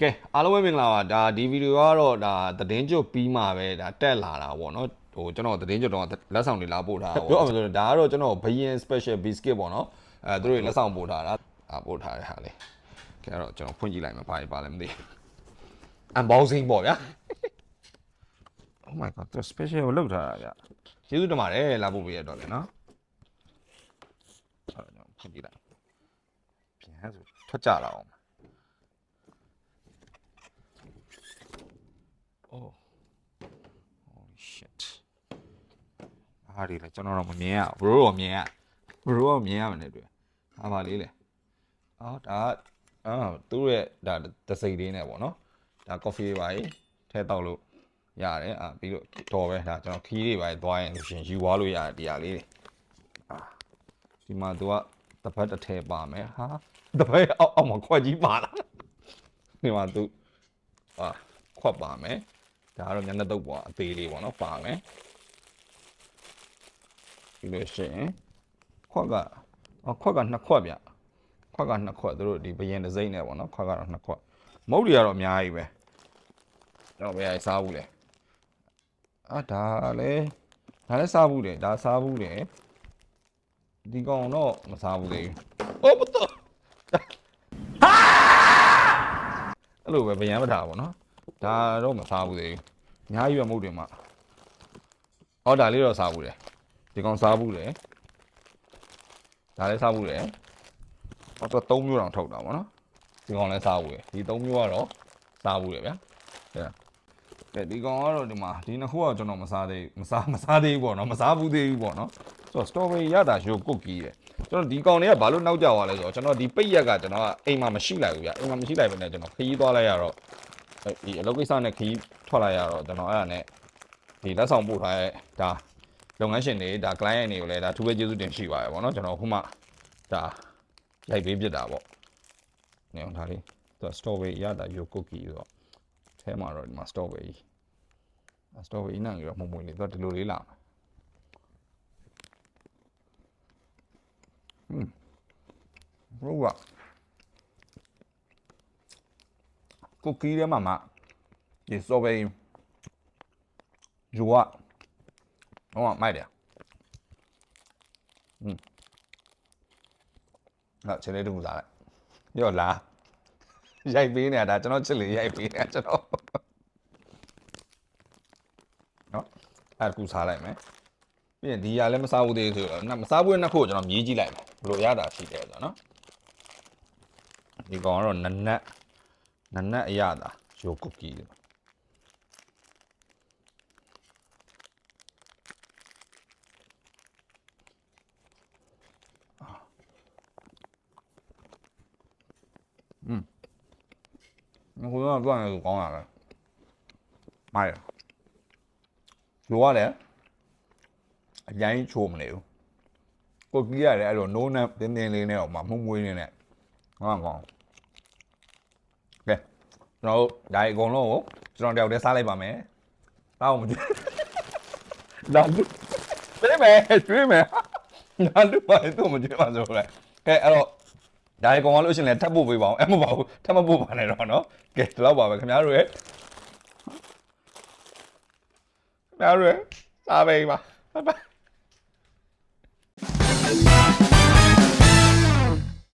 ကဲအားလုံးပဲမင်္ဂလာပါဒါဒီဗီဒီယိုကတော့ဒါသတင်းကြွပြီးမှပဲဒါတက်လာတာပေါ့နော်ဟိုကျွန်တော်သတင်းကြွတော့လက်ဆောင်တွေလာပို့ထားတာပေါ့ပြောအောင်ဆိုတော့ဒါကတော့ကျွန်တော်ဘယင် special biscuit ပေါ့နော်အဲသူတို့တွေလက်ဆောင်ပို့ထားတာအာပို့ထားတဲ့ဟာလေးကဲအဲ့တော့ကျွန်တော်ဖွင့်ကြည့်လိုက်မှာဘာပါလဲမသိဘူး unboxing ပေါ့ဗျာ Oh my god သူ special ကိုလောက်ထားတာဗျကျေးဇူးတင်ပါတယ်လာပို့ပေးရတော့လေနော်အဲ့တော့ကျွန်တော်ဖွင့်ကြည့်လိုက်ပြန်ဆိုထွက်ကြလာအောင် Oh. Holy shit. အားဒီလေကျွန်တော်တော့မမြင်ရဘူး bro တော့မြင်ရ bro တော့မြင်ရမယ်နဲ့တွေ့ဟာပါလေးလေအော်ဒါအာသူတို့ရဲ့ဒါတစိမ့်လေးနဲ့ပေါ့နော်ဒါ coffee တွေပါကြီးထဲတောက်လို့ရတယ်အာပြီးတော့တော်ပဲဒါကျွန်တော်ခီးတွေပါကြီးသွားရင်လို့ရှရင်ယူသွားလို့ရတယ်ဒီဟာလေးတွေအာဒီမှာသူကတစ်ဖက်တစ်ထဲပါမယ်ဟာတစ်ဖက်အောက်အောက်မှာခွက်ကြီးပါလာဒီမှာသူအာခွက်ပါမယ် ဒါကတော့မျက်နှာတုပ်ပေါ်အသေးလေးပေါ့နော်ပါမယ်ပြီးလို့ရှိရင်ခွက်ကအော်ခွက်ကနှစ်ခွက်ဗျခွက်ကနှစ်ခွက်သူတို့ဒီဘယင်တစ်စိမ့်နဲ့ပေါ့နော်ခွက်ကတော့နှစ်ခွက်မုတ်တွေကတော့အများကြီးပဲကျွန်တော်ဘယ်ဟာစားဘူးလဲအာဒါလည်းဒါလည်းစားဘူးတယ်ဒါစားဘူးတယ်ဒီကောင်တော့မစားဘူးသေးဘူးဟုတ်ပါတော့အဲ့လိုပဲဗျံမထားပါတော့ ဒါတော့မစားဘူးသေးဘူးအများကြီးပဲမဟုတ်တယ်မှာဟောဒါလေးတော့စားဘူးတယ်ဒီကောင်စားဘူးတယ်ဒါလည်းစားဘူးတယ်ဟောတော့၃မျိုးတောင်ထုတ်တာပေါ့နော်ဒီကောင်လည်းစားဘူးတယ်ဒီ၃မျိုးကတော့စားဘူးတယ်ဗျာကဲဒီကောင်ကတော့ဒီမှာဒီနှစ်ခုကကျွန်တော်မစားသေးမစားမစားသေးဘူးပေါ့နော်မစားဘူးသေးဘူးပေါ့နော်ဆိုတော့ strawberry ရတာရိုကုတ်ကြီးတယ်ကျွန်တော်ဒီကောင်တွေကဘာလို့နောက်ကျသွားလဲဆိုတော့ကျွန်တော်ဒီပိတ်ရက်ကကျွန်တော်ကအိမ်မှာမရှိလိုက်ဘူးဗျအိမ်မှာမရှိလိုက်ဘဲနဲ့ကျွန်တော်ခရီးသွားလိုက်ရတော့ ဒီအလုပ်ကိစ္စနဲ့ခရီးထွက်လိုက်ရတော့ကျွန်တော်အဲ့ဒါနဲ့ဒီလက်ဆောင်ပို့ထားတဲ့ဒါလုပ်ငန်းရှင်တွေဒါ client တွေကိုလည်းဒါထူးပဲကျေးဇူးတင်ရှိပါရပေါ့နော်ကျွန်တော်ခုမှဒါရိုက်ပေးပြတာပေါ့နေအောင်ဒါလေးသူ strawberry ရတာရိုကုတ်ကြီးဆိုတော့အဲမှာတော့ဒီမှာ strawberry strawberry နဲ့ကြောမှုံမွေးလေးသူဒီလိုလေးလာမယ်ဟွန်းဘရောက ကုတ်ကြီးထဲမှာမှဒီ strawberry ယူကဟောမိုက်တယ်ဟွန်းနောက်ခြေလေးတူစားလိုက်ရော့လာရိုက်ပေးနေတာဒါကျွန်တော်ချစ်လေရိုက်ပေးနေတာကျွန်တော်နော်အဲ့ဒါကူစားလိုက်မယ်ပြီးရင်ဒီရလည်းမစားဘူးသေးဆိုတော့မစားဘူးနှစ်ခုကိုကျွန်တော်မြည်ကြည့်လိုက်မယ်ဘယ်လိုရတာရှိတယ်ဆိုတော့နော်ဒီကောင်ကတော့နနက် နနက်အရတာရိုကုတ်ကြီးတယ်ဟိုတော့တွန်းနေကောင်းတာပဲမိုက်ရလိုရတယ်အရင်ချိုးမနေဘူးကိုကြီးရတယ်အဲ့လိုနိုးနဲ့တင်းတင်းလေးနဲ့တော့မှမှုမွေးနေနဲ့ဟောကောင်းကဲ ကျွန်တော်တို့ဒါအကုန်လုံးကိုကျွန်တော်တယောက်တည်းစားလိုက်ပါမယ်တောင်းမကြည့်လာလူပြေးမယ်ပြေးမယ်လာလူပါတော့မကြည့်ပါဆိုလဲကဲအဲ့တော့ဒါရီကောင်ကလို့ရှိရင်လည်းထပ်ပို့ပေးပါအောင်အဲ့မပါဘူးထပ်မပို့ပါနဲ့တော့နော်ကဲဒီလောက်ပါပဲခင်ဗျားတို့ရဲ့ခင်ဗျားတို့ရဲ့စားပေးပါဘိုင်ဘိုင်